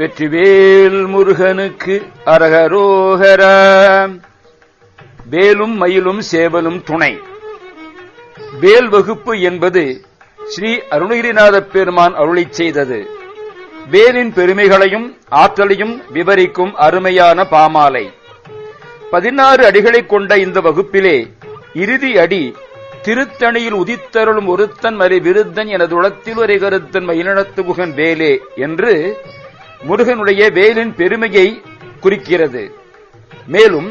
வெற்றிவேல் முருகனுக்கு அரகரோகரா. வேலும் மயிலும் சேவலும் துணை. வேல் வகுப்பு என்பது ஸ்ரீ அருணகிரிநாத பெருமான் அருளை செய்தது. வேலின் பெருமைகளையும் ஆற்றலையும் விவரிக்கும் அருமையான பாமாலை. பதினாறு அடிகளைக் கொண்ட இந்த வகுப்பிலே இறுதி அடி திருத்தணியில் உதித்தருளும் ஒருத்தன் மறை விருத்தன் எனது உளத்தில் ஒரு கருத்தன் மயிலினத்துகுகன் வேலே என்று முருகனுடைய வேலின் பெருமையை குறிக்கிறது. மேலும்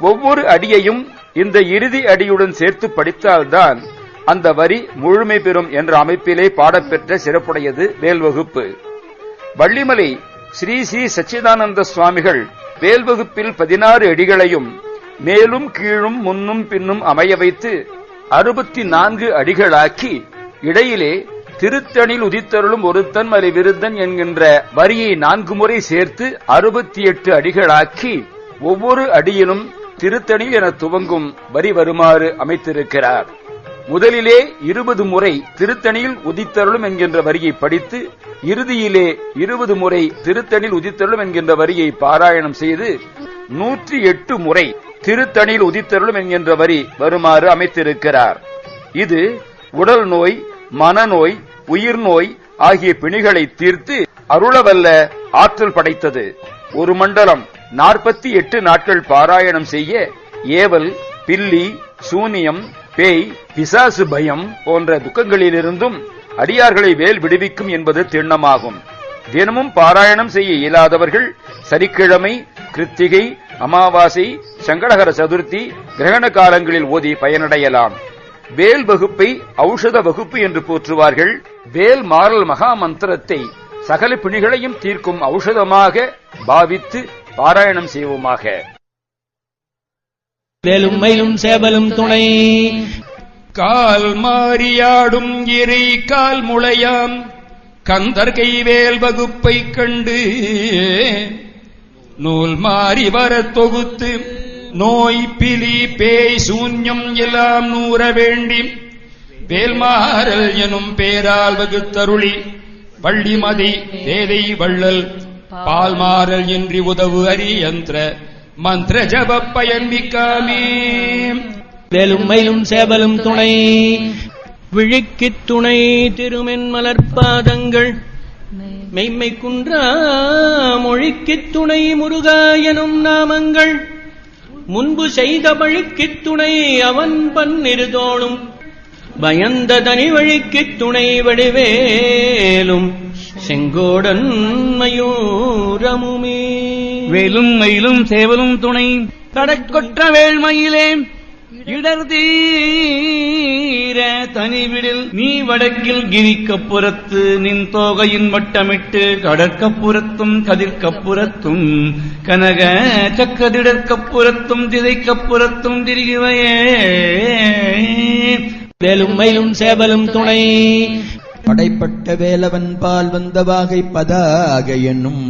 ஒவ்வொரு அடியையும் இந்த இறுதி அடியுடன் சேர்த்து படித்தால்தான் அந்த வரி முழுமை பெறும் என்ற அமைப்பிலே பாடப்பெற்ற சிறப்புடையது வேல் வகுப்பு வள்ளிமலை ஸ்ரீ ஸ்ரீ சச்சிதானந்த சுவாமிகள் வேல் வகுப்பில் பதினாறு அடிகளையும் மேலும் கீழும் முன்னும் பின்னும் அமைய வைத்து அறுபத்தி நான்கு அடிகளாக்கி இடையிலே திருத்தணில் உதித்தருளும் ஒருத்தன் மலை விருத்தன் என்கின்ற வரியை நான்கு முறை சேர்த்து அறுபத்தி எட்டு அடிகளாக்கி ஒவ்வொரு அடியிலும் திருத்தணி என துவங்கும் வரி வருமாறு அமைத்திருக்கிறார். முதலிலே இருபது முறை திருத்தணியில் உதித்தருளும் என்கின்ற வரியை படித்து இறுதியிலே இருபது முறை திருத்தணில் உதித்தருளும் என்கின்ற வரியை பாராயணம் செய்து நூற்றி எட்டு முறை திருத்தணியில் உதித்தருளும் என்கின்ற வரி வருமாறு அமைத்திருக்கிறார். இது உடல் நோய் மனநோய் உயிர் நோய் ஆகிய பிணிகளை தீர்த்து அருளவல்ல ஆற்றல் படைத்தது. ஒரு மண்டலம் நாற்பத்தி எட்டு நாட்கள் பாராயணம் செய்ய ஏவல் பில்லி சூனியம் பேய் பிசாசு பயம் போன்ற துக்கங்களிலிருந்தும் அடியார்களை வேல் விடுவிக்கும் என்பது திண்ணமாகும். தினமும் பாராயணம் செய்ய இயலாதவர்கள் சனிக்கிழமை கிருத்திகை அமாவாசை சங்கடகர சதுர்த்தி கிரகண காலங்களில் ஓதி பயனடையலாம். வேல் வகுப்பை ஔஷத வகுப்பு என்று போற்றுவார்கள். வேல் மாறல் மகா மந்திரத்தை சகல பிணிகளையும் தீர்க்கும் ஔஷதமாக பாவித்து பாராயணம் செய்வோமாக. வேலும் மயிலும் சேவலும் துணை. கால் மாறியாடும் இறை கால் முளையாம். கந்தர் கைவேல் வகுப்பை கண்டு நூல் மாறி வர தொகுத்து நோய் பிலி பேய் சூன்யம் எல்லாம் நூற வேண்டி வேல்மாறல் எனும் பேரால் வகுத்தருளி வள்ளிமதி வேதை வள்ளல் பால்மாறல் இன்றி உதவு அரியந்திர மந்திர ஜப பயன்மிக்காமே வேலும் மயிலும் சேவலும் துணை. விழிக்குத் துணை திருமென் மலர்பாதங்கள். மெய்மை குன்றா மொழிக்குத் துணை முருகா எனும் நாமங்கள். முன்பு செய்த வழிக்குத் துணை அவன் பன்னிருதோளும் பயந்த தனி வழிக்குத் துணை வடிவேலும் செங்கோடன் மயூரமுமே. வேலும் மயிலும் சேவலும் துணை. கடற்கொற்ற வேள்மயிலே இடர் தீர தனிவிடில் நீ வடக்கில் கிரிக்கப்புறத்து நின் தோகையின் வட்டமிட்டு கடற்கப்புறத்தும் கதிர்க்கப்புறத்தும் கனக சக்கதிடற்கப்புறத்தும் திதைக்கப்புறத்தும் திரிகுவையே வேலும் மயிலும் சேவலும் துணை. படைப்பட்ட வேலவன் பால் வந்த வாகை பதாக என்னும்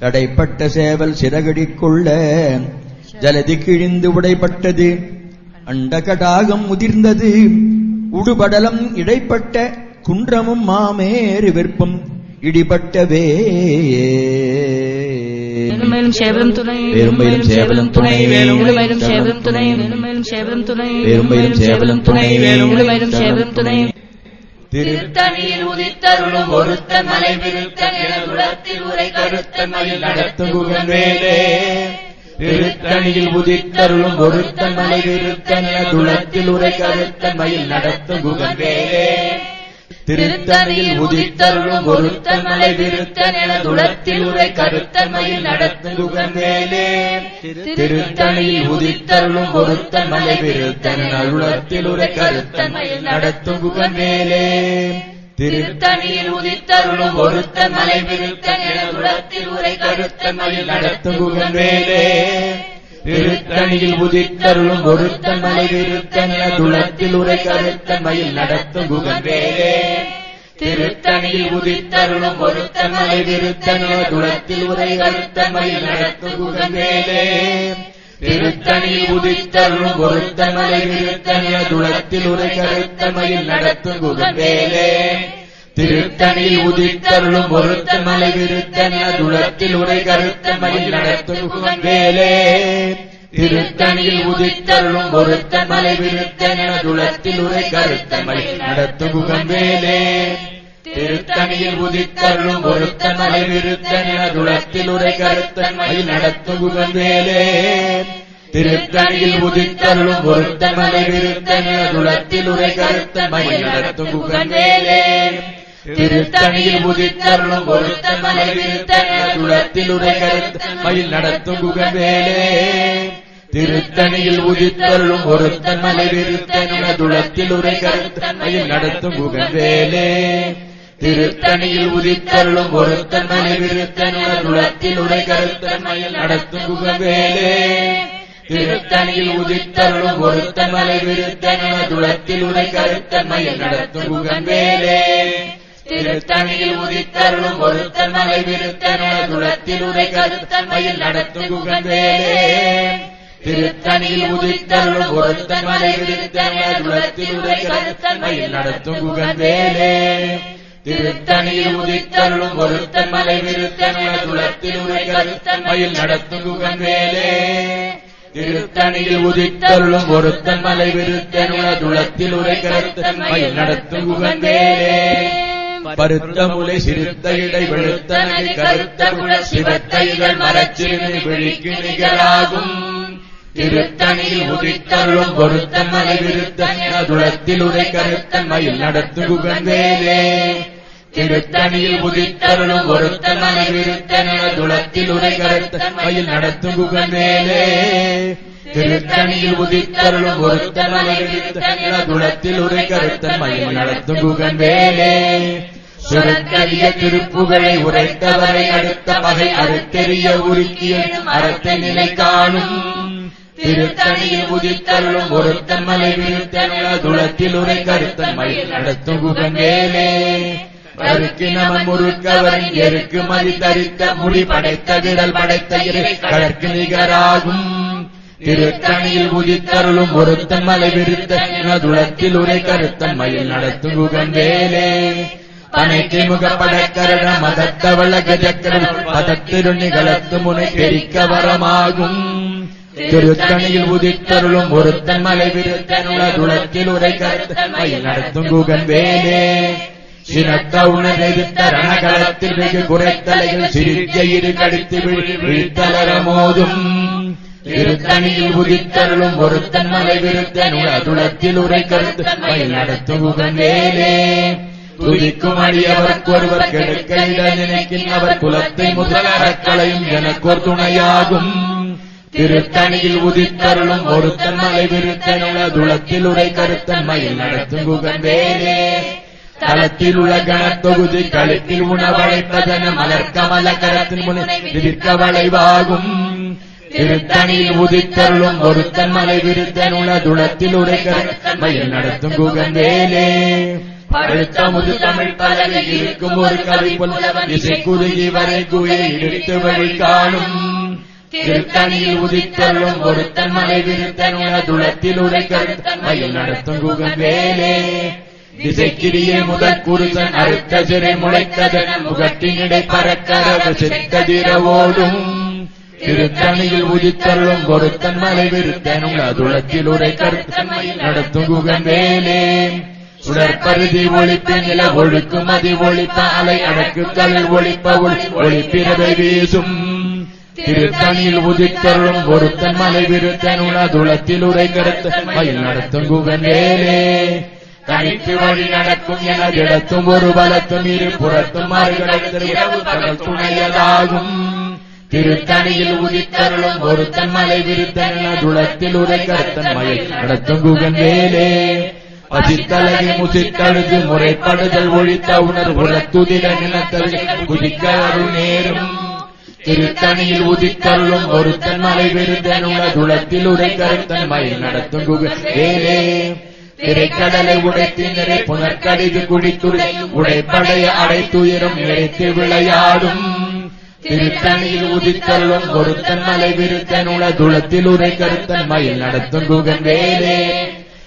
தடைப்பட்ட சேவல் சிறகடிக்குள்ள ஜலதி கிழிந்து உடைப்பட்டது அண்டகடாகம் முதிர்ந்தது. உடுபடலம் இடைப்பட்ட குன்றமும் மாமேறு விற்பம். இடிபட்டவே வேலுமயிலும் சேவலும் துணை வேலுமயிலும் சேவலும் துணை, வேலுமயிலும் சேவலும் துணை வேலுமயிலும் சேவலும் துணை வேலுமயிலும் சேவலும் துணை, வேலுமயிலும் சேவலும் துணை திரு திருத்தணியில் உதித்தருளும் ஒருத்தன் மலை விருத்தன் என குலத்தில் உரை கருத்தன் மயில் நடத்தும் குகன் வேலே திருத்தணியில் உதித்தருளும் ஒருத்தன் மலை விருத்தன் என குலத்தில் உரை கருத்தன் மயில் நடத்தும் குகன் வேலே திருத்தணியில் உதித்தருளும் ஒருத்தன் மலை விருத்தன் என குலத்தில் உரை கருத்தன் மயில் நடத்தும் குகன் வேலே திருத்தணியில் உதித்தருளும் ஒருத்தன் மலை விருத்தன் குலத்தில் உரை கருத்தன் மயில் நடத்தும் குகன் வேலே திருத்தணியில் உதித்தருளும் ஒருத்தன் மலை விருத்தன் என குலத்தில் உரை கருத்தன் மயில் நடத்தும் திருத்தணியில் உதித்தருளும் ஒருத்தன் மலை திருத்தன் துளத்தில் உரை கருத்தன் மயில் நடத்தும் குகன் திருத்தணியில் உதித்தருளும் ஒருத்தன் மலை திருத்தன் துளத்தில் உரை கருத்தன் மயில் நடத்தும் குகன் திருத்தணியில் உதித்தருளும் ஒருத்தன் மலை திருத்தன் துளத்தில் உரை கருத்தன் மயில் நடத்தும் குகன் வேலே உதித்தருளும் ஒருத்த மலை விருத்தன் துளத்தில் உரை கருத்த மயில் நடத்தும் வேலே திருத்தணியில் உதித்தருளும் ஒருத்த மலை விருத்தன துளத்தில் உரை கருத்த மயில் நடத்தும் வேலே திருத்தணியில் உதித்தருளும் ஒருத்த மலை விருத்தன துளத்தில் உரை கருத்த மயில் நடத்தும் வேலே திருத்தணியில் உதித்தருளும் ஒருத்த மலை விருத்தன துளத்தில் உரை கருத்த மயில் நடத்தும் வேலே திருத்தணியில் உதித்தருளும் ஒருத்தன் மலை உரை கருத்தன் மயில் நடத்தும் குகவேலே திருத்தணியில் உதித்தருளும் ஒருத்தன் மலை விருத்தன் துளத்தில் உரை கருத்தன் மயில் நடத்தும் குகவேலே திருத்தணியில் உதித்தருளும் ஒருத்தன் மலை விருத்தன் துளத்தில் உரை கருத்தன் மயில் நடத்தும் குகவேலே திருத்தணியில் உதித்தருளும் ஒருத்தன் மலை விருத்தன் துளத்தில் உரை கருத்தன் மயில் நடத்தும் குகவேலே திருத்தணியில் உதித்தருளும் ஒருத்தன் மலை விருத்தன துளத்தில் உரை கருத்தன் மயில் நடத்தும் குகவேலே திருத்தணியில் உதித்தருளும் ஒருத்தன் மலை விருத்தன துளத்தில் உரை கருத்தன் மயில் நடத்தும் குகவேலே திருத்தணியில் உதித்தருளும் ஒருத்தன் மலை விருத்தன துளத்தில் உரை கருத்தன் மயில் நடத்தும் குகவேலே திருத்தணியில் உதித்தருளும் ஒருத்தன் மலை விருத்தன துளத்தில் உரை கருத்தன் மயில் நடத்தும் குகவேலே பருத்த முலை சிறுத்த இடை வெளுத்த நகை கருத்த குழ சிவத்த இதழ் மரச்சிறுமை விழிக்கு நிகராகும் திருத்தணியில் உதித்தருளும் பொருத்தன் மலை விருத்தன் துளத்தில் உரை கருத்தன் மயில் நடத்து குகந்தேலே திருத்தணியில் உதித்தருளும் ஒருத்தன் மலை விருத்தன் துளத்தில் உரை கருத்தன் மயில் நடத்தும் குகந்தேலே திருத்தணியில் உதித்தருளும் ஒருத்தன் மலை விருத்தன் துளத்தில் உரை கருத்தன் மயில் நடத்தும் குகந்தேலே சுரக்கரிய திருப்புகழை உரைத்தவரை அடுத்த பகை அறுத்தெறிய உருக்கிய அறத்தை நிலை காணும். திருத்தணியில் உதித்தருளும் ஒருத்தன் மலை விருத்தன துளத்தில் உரை கருத்தன் மயில் நடத்தும் குகங்கேலே கருக்கினவன் நமன் முறுக்கவரின் எருக்கு மதி தரித்த முடி படைத்த விரல் படைத்த இறை கழற்கு நிகராகும். திருத்தணியில் உதித்தருளும் ஒருத்தன் மலை விருத்தன துளத்தில் உரை கருத்தன் மயில் நடத்தும் குகந்தேலே பனைக்கு முகப்படக்கரட மதத்தவள கஜக்கரம் பதத்திருணிகளத்து முனை பெரிக்க வரமாகும் திருத்தணியில் உதித்தருளும் ஒருத்தன் மலை விருத்தனுள துளத்தில் உரை கருத்தன் மயில் நடத்தும் குகன் வேலே சினத்த உணர்ந்த ரணகலத்தில் வெகு குறைத்தலையில் சிரிக்க இரு கடித்து விழித்தலர மோதும் திருத்தணியில் உதித்தருளும் ஒருத்தன் மலை விருத்தனுள துளத்தில் உரை கருத்தன் மயில் நடத்தும் குகன் வேலே துதிக்கும் அடியவர்க்கு ஒருவர் கெடுக்க இட நினைக்கின்றவர் குலத்தை முதல் அறக்களையும் எனக்கோர் துணையாகும். திருத்தணியில் உதித்தருளும் ஒருத்தன் மலை விருத்தனுள்ள துளத்தில் உரை கருத்தன்மையில் நடத்தும் குகந்தேனே தளத்தில் உள்ள கணத்தொகுதி களத்தில் உணவழைப்பதன மலர்கமல கரத்தின் முனை விதிர்க்க வளைவாகும். திருத்தணியில் உதித்தருளும் ஒருத்தன் மலை விருத்தனுள்ள துளத்தில் உரை கருத்தன்மையில் நடத்தும் குகந்தேனே பழுத்த முது தமிழ் பலகை இருக்கும் ஒரு கவி புலவன் இசை குறுகி வரை குயை இழுத்து வழி காணும். திருத்தணியில் உதித்தருளும் ஒருத்தன் மலை விருத்தன் என துளத்தில் உரை கருத்தன் மயில் நடத்தும் குகன் வேலே திசைக்கிரியே முதற் குருசன் அறுத்த சிறை முளைத்ததன முகத்தினிடை பறக்கரவ செத்ததிர ஓடும் திருத்தணியில் உதித்தருளும் ஒருத்தன் மலை விருத்தனும் அதுளத்தில் உரை கருத்தன் நடத்தும் குகன் வேலே சுடற்பருதி ஒழிப்ப நில ஒழுக்கும் அதி ஒழிப்ப அலை அடக்கு கல் ஒழிப்ப ஒளி ஒளிப்பிறவை வீசும். திருத்தனில் உதித்தருளும் ஒருத்தன் மலை விருத்தன் துளத்தில் உரை கருத்த மயில் நடத்தும் குகன் வேலே தனித்து வழி நடக்கும் என இடத்தும் ஒரு பலத்தும் இரு புறத்தும் மறுகடத்தில் துணையதாகும். திருத்தணியில் உதித்தருளும் ஒருத்தன் மலை விருத்தன் துளத்தில் உரை கருத்தன் மயில் நடத்தும் குகன் வேலே பசித்தலகி முசித்தழுது முறைப்படுதல் ஒழித்த உணர்வுல துதிர நிலத்தல் குதிக்க அருள் நேரும். திருத்தணியில் உதித்தருளும் ஒருத்தன் மலை விருந்தனுள்ள துளத்தில் உரை கருத்தன் மயில் நடத்தும் குக. வேலே திரைக்கடலை உடைத்தினரை புனற்கடிது குடித்துரை உடைப்படைய அடைத்துயரும் நிலைத்து விளையாடும். திருத்தணியில் உதித்தருளும் ஒருத்தன் மலை விருத்தனுள்ள துளத்தில் உரை கருத்தன் மயில் நடத்தும் குகன் வேலே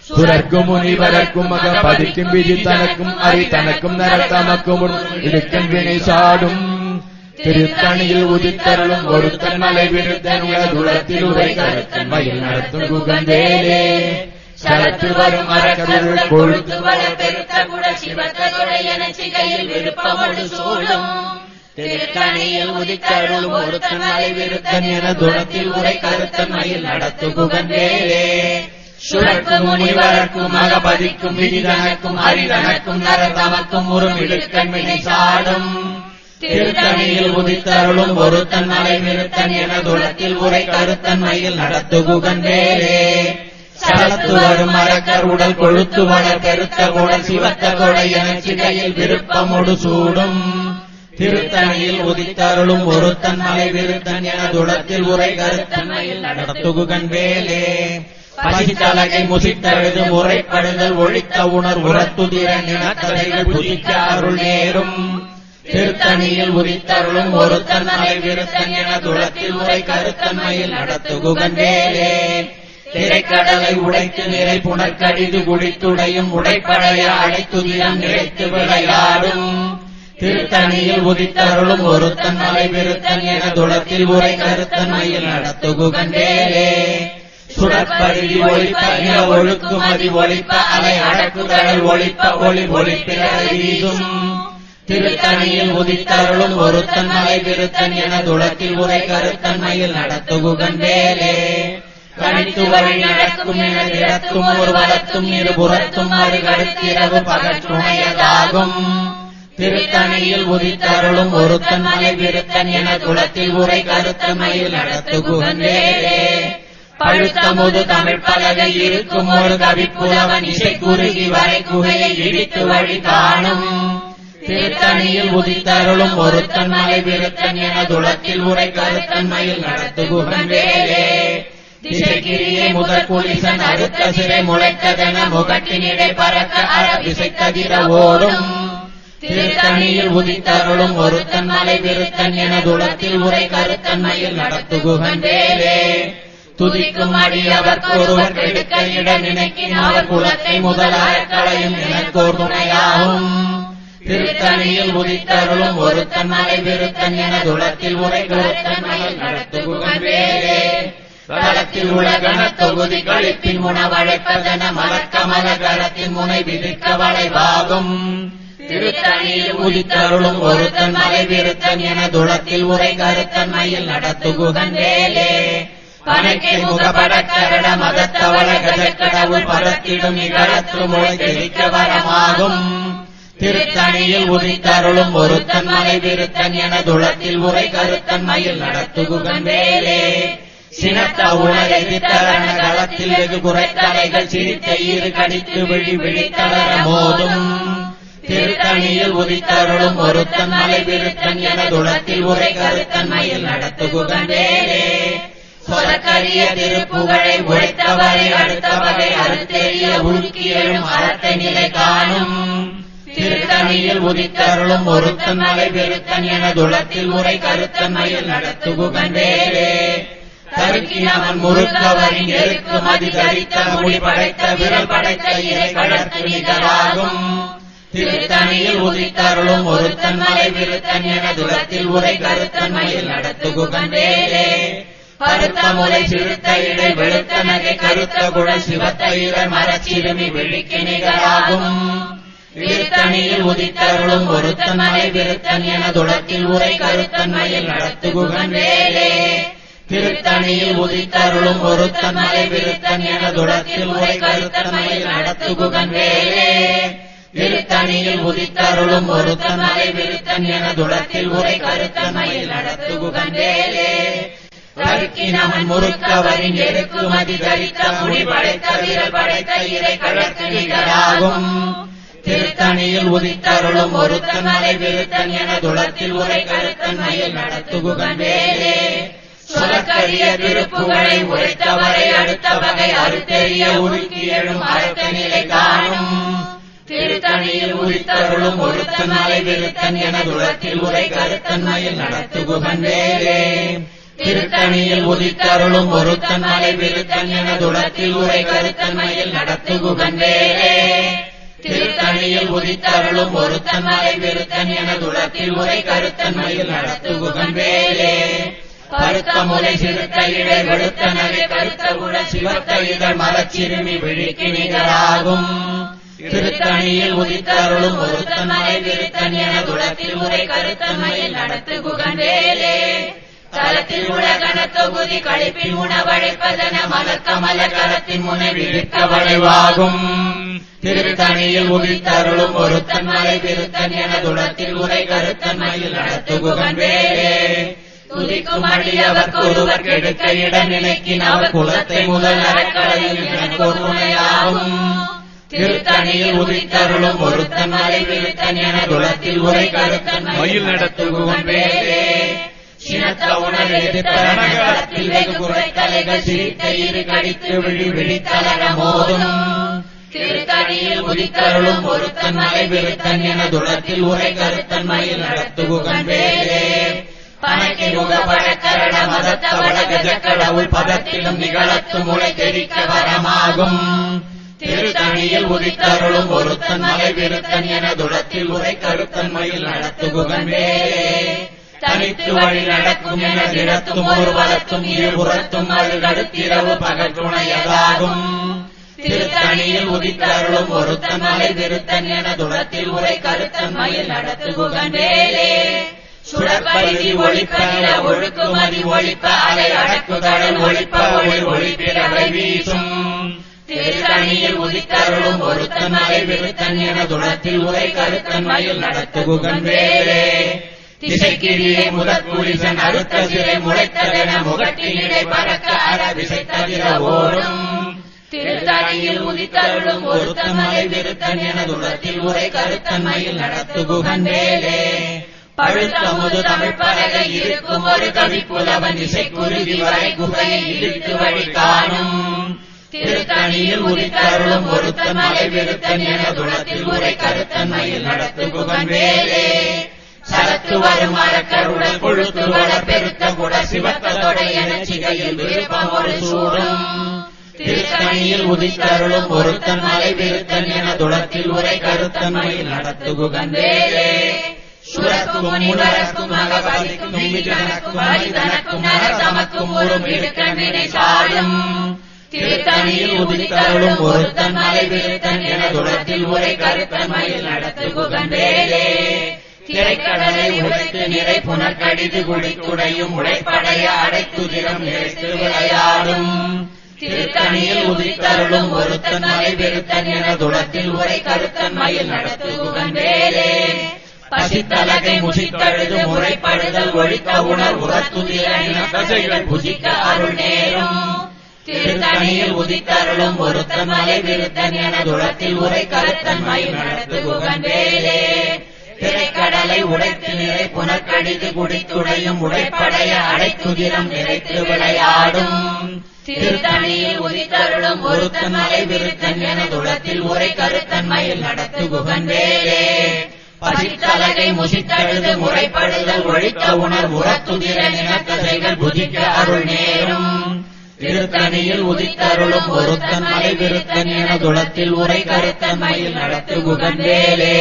முனிவரர்க்கும் மக பதிக்கும் விதி தனக்கும் அறி தனக்கும் நர தமக்கும் இடுக்கன் வினை சாடும் திருத்தணியில் உதித்தருளும் ஒருத்தன் மலை விருத்தன் உலதுளத்தில் உரை கருத்தன் மயில் நடத்தும் குகந்தேலே சரத்து வரும் அரக்கருள் கொழுத்து வள பெருத்த குட சிவத்தொடை என சிகையில் விருப்பமொடு சூழும் திருக்கணியில் உதித்தருளும் ஒருத்தன் மலை விருத்தன் என துணத்தில் உரை கருத்தன் மயில் நடத்து குகந்தேலே சுழற்கு முனிவரக்கும் அகபதிக்கும் விதிதனக்கும் அரிதனக்கும் நரதமக்கும் உறும் இழுக்கன் சாடும் திருத்தணியில் உதித்தருளும் ஒருத்தன் மலை நிறுத்தன் என துளத்தில் உரை கருத்தன் மயில் நடத்து குகந்தேலே சலத்து வரும் மரக்கர் உடல் கொழுத்து வளர் கருத்த குடல் சிவத்த கொடை என சிகையில் விருப்பமொடு சூடும். திருத்தணியில் உதித்தருளும் ஒருத்தன் மலை விருத்தன் என துளத்தில் உரை கருத்தன் மயில் நடத்துகுகன் வேலே பசித்தலகை முசித்தழுது முறைப்படுதல் ஒழித்த உணர் உரத்துதிர நினத்தலைகள் புதிக்க அருள் நேரும். திருத்தணியில் உதித்தருளும் ஒருத்தன் மலை விருத்தன் என துளத்தில் உரை கருத்தன்மையில் நடத்து குகந்தேலே திரைக்கடலை உடைத்து நிறை புனற்கடிது குடித்துடையும் உடைப்படைய அடைத்துதிரம் நிறைத்து விளையாடும். திருத்தணியில் உதித்தருளும் ஒருத்தன் மலை விருத்தன் என துளத்தில் உரை கருத்தன்மையில் நடத்து குகந்தேலே சுடற்பருதி ஒழிப்ப நில ஒழுக்குமதி ஒழிப்ப அலை அடக்குதல் ஒழிப்ப ஒளி ஒழிப்பிற திருத்தணியில் உதித்தருளும் ஒருத்தன் மலை திருத்தன் என துளத்தில் உரை கருத்தன்மையில் நடத்துகுகன் வேலே. கணித்து வழி நடக்கும் என இடத்தும் ஒரு வளத்தும் இருபுறத்தும் அருகடுத்திரவு பகற்றுணையதாகும். திருத்தணியில் உதித்தருளும் ஒருத்தன் மலை விருத்தன் என குளத்தில் உரை கருத்தமையில் நடத்துகுகன் வேலே. பழுத்த முது தமிழ் பலகை இருக்கும் ஒரு கவிப்புலவன் இசை குறுகி வரை குகையை இடித்து வழி காணும். திருத்தணியில் உதித்தருளும் ஒருத்தன் மலை விருத்தன் என துளத்தில் உரை கருத்தன்மையில் நடத்துகுகன் வேலே. திசைக்கிரியை முதற் குளிசன் அடுத்த சிறை முளைத்ததென முகத்தினிடை பறக்க அறவிசை தவிர ஓடும். திருத்தணியில் உதித்தருளும் ஒருத்தன் மலை விருத்தன் என துளத்தில் உரை கருத்தன்மையில் நடத்துகுகன் வேலே. துதிக்கும் அடியவர் ஒருவர் கெடுக்க இட நினைக்கின் குலத்தை முதலாக களையும் எனக்கோர் துணையாகும். திருத்தணியில் உதித்தருளும் ஒருத்தன் மலை விருத்தன் என துளத்தில் உரை கருத்தன் மயில் நடத்துகுகன் களத்தில் உள்ள கணத்தொகுதி கழிப்பின் உணவழைப்பதென மரக்கமல களத்தின் முனை விதிக்க வளைவாகும். திருத்தணியில் உதித்தருளும் ஒருத்தன் மலை விருத்தன் என துளத்தில் உரை கருத்தன் மயில் நடத்துகுகன் வேலே பனைக்கை முகபட கரட மதத்தவள கதக்கடவுள் பரத்திடும் இகழத்து மொழி தெரிக்க வரமாகும். திருத்தணியில் உதித்தருளும் ஒருத்தன் மலை விருத்தன் என துளத்தில் உரை கருத்தன் மயில் நடத்துகுகன் வேலே சினத்த உணரை எதிர்த்தரண களத்தில் வெகு குறைத்தலைகள் சிரித்த ஈறு கடித்து விழி விழித்தளர மோதும். திருத்தணியில் உதித்தருளும் ஒருத்தன் மலை விருத்தன் என துளத்தில் உரை கருத்தன் மயில் நடத்துகுகன் வேலே சொலக்கரிய திருப்புகழை உழைத்தவரை அடுத்த வகை அறுத்தெறிய உருக்கி எழும் அறத்தை நிலை காணும். திருத்தணியில் உதித்தருளும் ஒருத்தன் மலை விருத்தன் என துளத்தில் உரை கருத்தன் மயில் நடத்துகுகன் வேலே தருக்கினவன் முறுக்கவரின் எருக்கு மதி தரித்த முடி படைத்த விரல் படைத்த இறை கடற்கு நிகராகும். திருத்தணியில் உதித்தருளும் ஒருத்தன் மலை விருத்தன் என துளத்தில் உரை கருத்தன் மயில் நடத்துகுகன் பருத்த முலை சிறுத்த இடை வெளுத்த நகை கருத்த குழல் சிவத்த இர மரச்சிறுமி விழிக்கு நிகராகும். திருத்தணியில் உதித்தருளும் ஒருத்தன் மலை விருத்தன் என துளத்தில் உரை கருத்தன் மயில் நடத்துகுகன் வேலே. திருத்தணியில் உதித்தருளும் ஒருத்தன் மலை விருத்தன் என துளத்தில் உரை கருத்தன் மயில் நடத்துகுகன் வேலே. திருத்தணியில் உதித்தருளும் ஒருத்தன் மலை விருத்தன் என துளத்தில் உரை கருத்தன் மயில் நடத்துகுகன் வேலே. கருக்கினவன் முறுக்கவரின் எருக்கு தரித்த முடி படைத்த விரல் படைத்த இறை கழற்கு நிகராகும் திருத்தணியில் உதித்தருளும் ஒருத்தன் மலை விருத்தன் என துளத்தில் உரை கருத்தன் மயில் நடத்துகுகன் வேலே சொலக்கரிய திருப்புகளை உரைத்தவரை அடுத்த வகை அறுத்தெறிய உருக்கி எழும் அறுத்த நிலை காணும். திருத்தணியில் உதித்தருளும் ஒருத்தன் மலை விருத்தன் என துளத்தில் உரை கருத்தன் மயில் நடத்துகுகன் வேலே திருத்தணியில் உதித்தருளும் ஒருத்தன் மலை விருத்தன் என துளத்தில் உரை கருத்தன்மையில் நடத்துகுகன் வேலே திருத்தணியில் உதித்தருளும் ஒருத்தன் மலை விருத்தன் என துளத்தில் உரை கருத்தன்மையில் நடத்துகுகன் வேலே பருத்த முலை சிறுத்த இடை வெளுத்த நகை கருத்த குல சிவத்த இதழ் மலச்சிறுமி விழிக்கு நிகராகும். திருத்தணியில் உதித்தருளும் ஒருத்தன் மலை விருத்தன் என துளத்தில் உரை கருத்தன்மையில் நடத்துகுகன் வேலே தலத்தில் உலகன தொகுதி கழிப்பில் உணவழைப்பதன மலக்கமல கரத்தின் முனை விழித்த வளைவாகும். திருத்தணியில் உதித்தருளும் ஒருத்தன் மலை திருத்தன் என துளத்தில் உரை கருத்தன் மயில் நடத்துகுகன் வேலே துதிக்கும் அடியவர்க்கு ஒருவர் கெடுக்க இட நினைக்கின் அவர் குலத்தை முதல் அறக்கலையில் எனக்கு ஒரு துணையாகும் திருத்தணியில் உதித்தருளும் ஒருத்தன் மலை திருத்தன் என துளத்தில் உரை கருத்தன் மயில் நடத்துகுகன் வேலே சினத்த உணர் எதிர்த்தரணத்தில் வெகு குறைத்தலைகள் சிரித்த இரு கடித்து விழி விழித்தலர மோதும். திருத்தடியில் உதித்தருளும் ஒருத்தன் மலை விருத்தன் என துளத்தில் உரை கருத்தன் மயில் நடத்துகுகன் வேலே பணக்கி முக பழக்கரட மதத்த வடக பதத்திலும் நிகழத்து முளை தெரிக்க வரமாகும். திருத்தணியில் உதித்தருளும் ஒருத்தன் மலை விருத்தன் என துளத்தில் உரை கருத்தன் மயில் நடத்துகுகன் வேலே தனித்து வழி நடக்கும் என திடத்தும் ஒரு வளத்தும் இருபுறத்தும் அது கடுத்திரவு பகற்றுணையதாகும். திருத்தணியில் உதித்தருளும் ஒருத்தன் மலை திருத்தன் என துளத்தில் உரை கருத்தன் மயில் நடத்துகுகன் வேலே சுடற்பரிதி ஒழிப்ப நில ஒழுக்குமதி ஒழிப்ப அலை அடக்குதடல் ஒழிப்ப ஒளி ஒளிப்பிறவை வீசும். திருத்தணியில் உதித்தருளும் ஒருத்தன் மலை விருத்தன் என துளத்தில் உரை கருத்தன் மயில் நடத்துகுகன் வேலே திசைக்கிரியை முதற்குலிசன் அறுத்த சிறை முளைத்ததென முகட்டினிடை பறக்க அற விசைத்தவிர ஓடும். திருத்தணியில் உதித்தருளும் ஒருத்தன் மலை விருத்தன் என துளத்தில் உரை கருத்தன் மயில் நடத்துகுகன் வேலே. பழுத்த முது தமிழ் பலகை இருக்கும் ஒரு கவி புலவன் இசை குருவி வரை குகையை இழுத்து வழி காணும். திருத்தணியில் உதித்தருளும் ஒருத்தன் மலை விருத்தன் என துளத்தில் உரை கருத்தன் மயில் நடத்துகுகன் வேலே. சரத்து வரும் மரக்கருடல் கொழுத்து வள பெருத்த குட சிவத்ததொடைய என சிகையில் விருப்பம் ஒரு சூடும். திருத்தணியில் உதித்தருளும் ஒருத்தன் மலை விருத்தன் என துளத்தில் உரை கருத்தன் மயில் நடத்துகுகன் வேலே சுரக்கும் முனரக்கும் மகபதிக்கும் விஜனக்கும் மனிதனக்கும் நரதமக்கும் ஒரு மிடுக்கண்ணினை சாடும். திருத்தணியில் உதித்தருளும் ஒருத்தன் மலை விருத்தன் என துளத்தில் உரை கருத்தன் மயில் நடத்து குகந்தேரே திரைக்கடலை உடைத்து நிறை புனர்கடிது குடித்துடையும் உடைப்படைய அடைத்துதிரம் நிறைத்து விளையாடும். திருத்தணியில் உதித்தருளும் ஒருத்தன் மலை விருத்தன் என துளத்தில் உரை கருத்தன் மயில் நடத்துகுகன் வேலே பசித்தலகை முசித்தழுது முறைப்படுதல் ஒழிக்க உணர் உரத்துதிர தசைகள் புசிக்க அருள் நேரும். திருத்தணியில் உதித்தருளும் ஒருத்தன் மலை விருத்தன் என துளத்தில் உரை கருத்தன் மயில் நடத்துகுகன் வேலே திரைக்கடலை உடைத்து நிறை புனக்கடிது குடித்துடையும் உடைப்படைய அடைத்துதிரம் நிறைத்து விளையாடும். திருத்தணியில் உதித்தருளும் ஒருத்தன் மலை விருத்தன் என துளத்தில் உரை கருத்தன் மயில் நடத்துகுகன் வேலே பசித்தலகை முசித்தழுது முறைப்படுதல் ஒழிக்க உணர் உரத்துதிர நினத்தசைகள் புதிக்க அருள் நேரும். திருத்தணியில் உதித்தருளும் ஒருத்தன் மலை விருத்தன் என துளத்தில் உரை கருத்தன் மயில் நடத்துகுகன் வேலே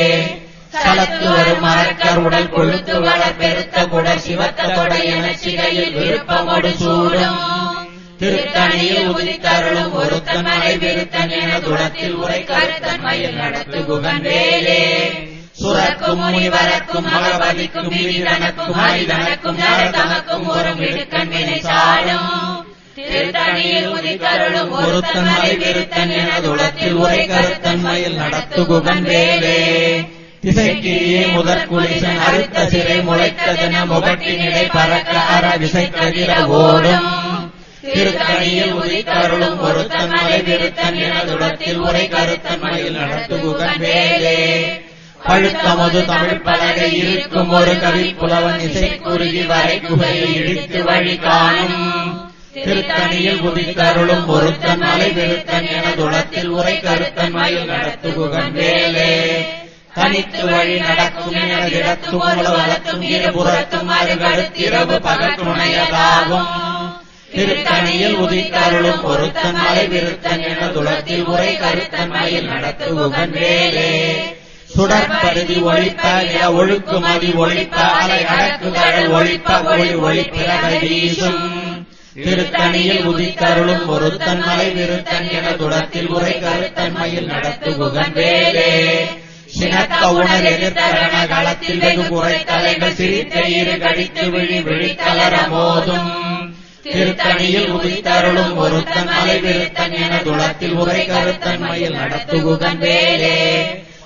சலத்து வரும் மரக்கர் உடல் கொழுத்து வள பெருத்த குட சிவத்த தொடை என சிகையில் விருப்பமோடு சூடும். திருத்தணியில் உதித்தருளும் ஒருத்தன் மலை விருத்தன் என துளத்தில் உரை கருத்தன் மயில் நடத்து குகன் வேலே சுரக்கும் முனிவரக்கும் மகபதிக்கும் நீதிதனக்கும் ஹரிதனக்கும் நரதமக்கும் ஒரு மிடுக்கன் வினை சாடும். திருத்தணியில் உதித்தருளும் ஒருத்தன் மலை விருத்தன் என துளத்தில் உரை கருத்தன் மயில் நடத்து குகன் வேலே இசைக்கியே முதற் குலிசன் அறுத்த சிறை முளைத்ததென முகட்டினிடை பறக்க அற விசைத்தகிற ஓடும். திருத்தணியில் உதித்தருளும் ஒருத்தன் மலை விருத்தன் என உரை கருத்தன்மையில் நடத்துகுகன் வேலே பழுத்தமது தமிழ் பலகை இருக்கும் ஒரு கவி புலவன் இசை குறுகி வரை குகையை இடித்து வழி காணும். திருத்தணியில் உதித்தருளும் ஒருத்தன் மலை விருத்தன் என உரை கருத்தன்மையில் நடத்துகுகன் வேலே தனித்து வழி நடக்கும் எனதிடத்தும் வளத்தும் இருபுறத்தும் அருகடுத்திரவு பகல் துணையதாகும் திருத்தணியில் உதித்தருளும் பொருத்தன் மலை விருத்தன் என துளத்தில் உரை கருத்தன் மயில் நடத்து உகன் வேலே சுடற்பருதி ஒழிப்ப நில ஒழுக்கு மதி ஒழிப்ப அலை அடக்கு கடல் ஒழிப்ப ஒளி ஒழிப்பிறவை வீசும். திருத்தணியில் உதித்தருளும் பொருத்தன் மலை விருத்தன் என துளத்தில் உரை கருத்தன் மயில் நடத்து உகன்வேலே சினத்த உணர் எதிர்த்தரண களத்தில் வெகு குறைத்தலைகள் சிரித்த இரு கடித்து விழி விழித்தளர மோதும். திருத்தணியில் உதித்தருளும் ஒருத்தன் மலை விருத்தன் என துளத்தில் உரை கருத்தன் மயில் நடத்துகுகன் வேலே.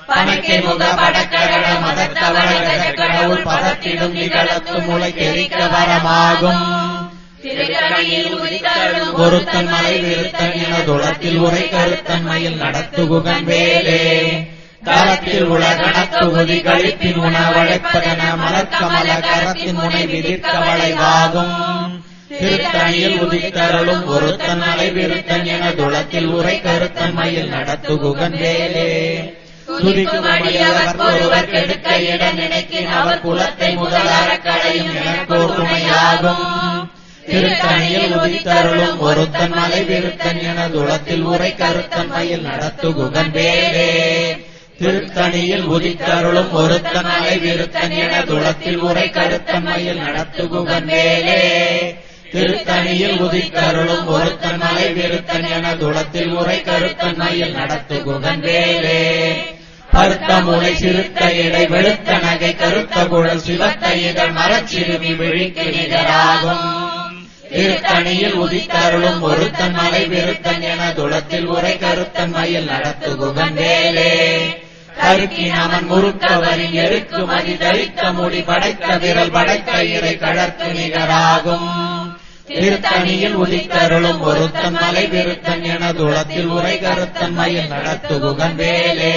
பணக்கை முக படக்கடல மதத்தவள கடவுள் பதத்திடும் நிகழத்து முளை தெரிக்க வரமாகும். ஒருத்தன் மலை விருத்தன் என துளத்தில் உரை கருத்தன் மயில் நடத்துகுகன் வேலே. காலத்தில் உள்ள கணத்துகுதி கழிப்பின் உணவழைப்பதென மலர்க்கமல கரத்தின் முனை விதிர்க்க வளைவாகும் திருத்தணியில் உதித்தருளும் ஒருத்தன் அலைவிருத்தன் என துளத்தில் உரை கருத்தன் மயில் நடத்துகுகன் வேலே. துதிக்கும் அடியவர் ஒருவர் கெடுக்க இட நினைக்கின் அவர் குலத்தை முதலார கடையும் எனக்கோர் துணையாகும் திருத்தணியில் உதித்தருளும் ஒருத்தன் அலைவிருத்தன் என துளத்தில் உரை கருத்தன் மயில் நடத்துகுகன் வேலே. திருத்தணியில் உதித்தருளும் ஒருத்தனாய் மலை விருத்தன் என துளத்தில் உரை கருத்தமையில் மயில் வேலே திருத்தணியில் உதித்தருளும் ஒருத்தனாய் மலை விருத்தன் என துளத்தில் உரை கருத்தமையில் மயில் நடத்துகுகன் வேலே கருத்த மூளை சிறுத்த இடை வெளுத்த நகை கருத்த குழல் சிவத்த இதழ் மரச்சிறுமி விழிக்கு நிகராகும். திருத்தணியில் உதித்தருளும் ஒருத்தன் மலை விருத்தன் என துளத்தில் உரை கருத்தன் மயில் நடத்துகுவன் வேலே கருக்கின் அவன் முறுக்கவரின் எருக்கு மதி தரித்த முடி படைத்த விரல் படைத்த இறை கழற்கு நிகராகும். திருத்தணியில் உதித்தருளும் ஒருத்தன் மலை விருத்தன் என துளத்தில் உரை கருத்தன் மயில் நடத்துகுகன் வேலே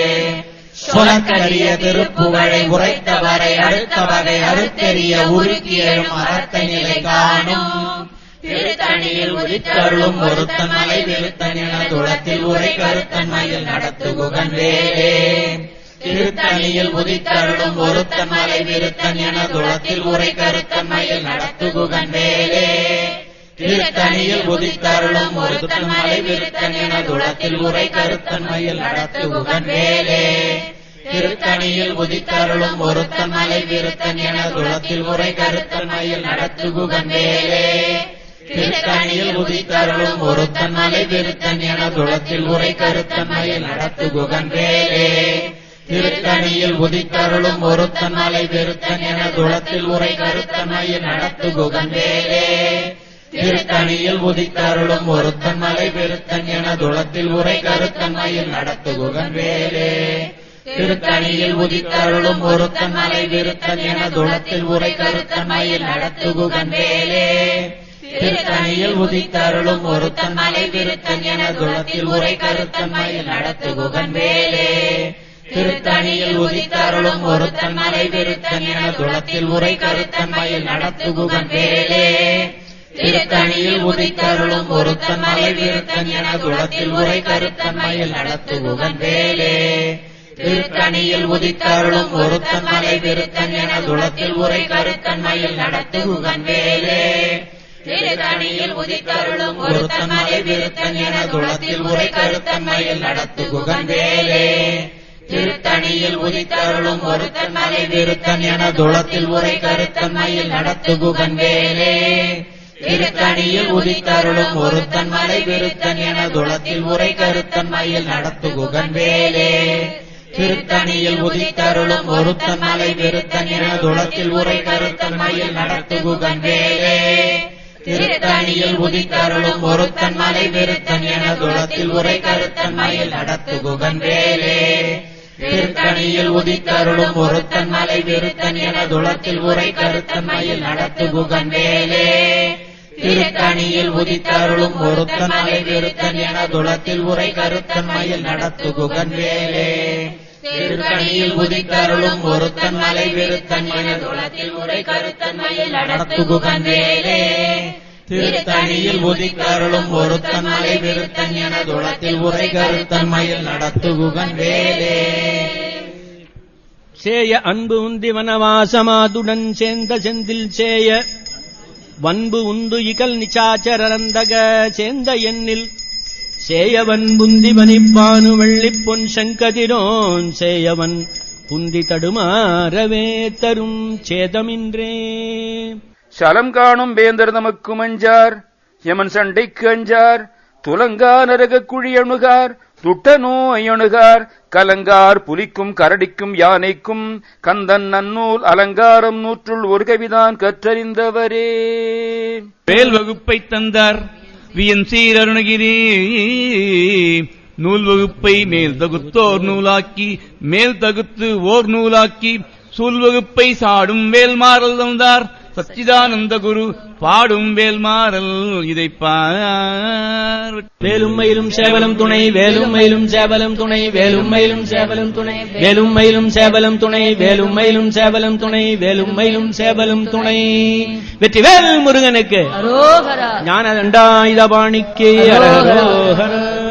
சுரக்கரிய திருப்புகழை உரைத்தவரை அடுத்த வகை அறுத்தெறிய உருக்கியும் அறத்த நிலை காணும். திருத்தணியில் உதித்தருளும் ஒருத்தன் மலை விருத்தன் துளத்தில் உரை கருத்தன் மயில் நடத்துகுகன் வேலே திருத்தணியில் உதித்தருளும் ஒருத்தன் மலை விருத்தன் என துளத்தில் உரை கருத்தன் மயில் நடத்துகுகன் வேலே திருத்தணியில் உதித்தருளும் ஒருத்தன் மலை விருத்தன் என துளத்தில் உரை கருத்தன் மயில் நடத்துகுகன் வேலே திருத்தணியில் உதித்தருளும் ஒருத்தன் மலை விருத்தன் என துளத்தில் உரை கருத்தன் மயில் நடத்துகுகன் வேலே திருத்தணியில் உதித்தருளும் ஒருத்தன் மலை விருத்தன் என துளத்தில் உரை கருத்தன் மயில் நடத்துகுகன் திருத்தணியில் உதித்தருளும் ஒருத்தன் மலை விருத்தன் என துளத்தில் உரை கருத்தன் மயில் நடத்துகுகன் திருத்தணியில் உதித்தருளும் ஒருத்தன் மலை பெருத்தன் என துளத்தில் உரை கருத்தன்மையில் நடத்துகுகன் வேலே திருத்தணியில் உதித்தருளும் ஒருத்தன் மலை விருத்தன் என துளத்தில் உரை கருத்தன்மையில் நடத்துகுகன் வேலே திருத்தணியில் உதித்தருளும் ஒருத்தன் மலை விருத்தன் என துளத்தில் உரை கருத்தன் மயில் நடத்துகுகன் வேலே. திருத்தணியில் உதித்தருளும் ஒருத்தன் மலை விருத்தன் என துளத்தில் உரை கருத்தன் மயில் நடத்துகுகன் வேலே. திருத்தணியில் உதித்தருளும் ஒருத்தன் மலை விருத்தன் என துளத்தில் உரை கருத்தன் மயில் நடத்துகுகன் வேலே. திருத்தணியில் உதித்தருளும் ஒருத்தன் மலை விருத்தன் என துளத்தில் உரை கருத்தன் மயில் நடத்துகுகன் வேலே. திருதணியில் உதித்தருளும் ஒரு மலை விருத்தன் என துளத்தில் உரை கருத்தன்மையில் நடத்து குகந்தேலே திருத்தணியில் உதித்தருளும் ஒரு தன்மலை விருத்தன் என துளத்தில் உரை கருத்தன்மையில் நடத்து நடத்துகுகன் திருத்தணியில் உதித்தருளும் ஒருத்தன் மலை விருத்தன் என துளத்தில் உரை கருத்தன்மையில் நடத்து நடத்துகுகன் திருத்தணியில் உதித்தருளும் ஒருத்தன் மலை விருத்தன் என துளத்தில் உரை கருத்தன்மையில் நடத்து நடத்துகுகன் திருத்தணியில் உதித்தருளும் ஒருத்தன் மலை விருத்தன் என குளத்தில் உரை கருத்தன் மயில் நடத்து குகன் வேலே. திருத்தணியில் உதித்தருளும் ஒருத்தன் மலை விருத்தன் என துளத்தில் உரை கருத்தன் மயில் நடத்து குகன் வேலே. திருத்தணியில் உதித்தருளும் ஒருத்தன் மலை விருத்தன் என துளத்தில் உரை கருத்தன் மயில் நடத்து குகன் வேலே. திருக்கணியில் உதித்தருளும் ஒருத்தன் மலை விருத்தன் என துளத்தில் உரை கருத்தன் மயில் நடத்துகுகன் குகன் வேலே. திருத்தணியில் உதிக்கருளும் ஒருத்தன் மலை விருத்தன் என துளத்தில் உரை கருத்தன் மயில் நடத்துகுகன் வேலே. சேய அன்பு உந்தி வனவாசமாதுடன் சேர்ந்த செந்தில் சேய வன்பு உந்து இகல் நிச்சாச்சரந்தக சேர்ந்த எண்ணில். சேயவன் புந்தி வனிப்பானு வெள்ளிப்பொன் சங்கதிரோன் சேயவன் புந்தி தடுமாறவே தரும் சேதமின்றே. சலம் காணும் வேந்தர் நமக்கு மஞ்சார். யமன் சண்டைக்கு அஞ்சார். துலங்கா நரக குழி அணுகார். துட்ட நோய் கலங்கார் புலிக்கும் கரடிக்கும் யானைக்கும் கந்தன் நன்னூல் அலங்காரம் நூற்றுள் ஒரு கவிதான் கற்றறிந்தவரே. வேல் வகுப்பை தந்தார். வியன் சீர் அருணகிரி. நூல் வகுப்பை மேல் தகுத்தோர் நூலாக்கி மேல் தகுத்து ஓர் நூலாக்கி சூல் வகுப்பை சாடும் வேல்மாறல் தந்தார். சச்சிதானந்த குரு பாடும் வேல்மாறல் இதை பார் வேலும் மயிலும் சேவலம் துணை வேலும் மயிலும் சேவலம் துணை வேலும் மயிலும் சேவலம் துணை வேலும் மயிலும் சேவலம் துணை வேலும் மயிலும் சேவலம் துணை வேலும் மயிலும் சேவலம் துணை. வெற்றி வேல் முருகனுக்கு. அரோகரா. ஞான தண்டாயுதபாணிக்கு அரகரோகர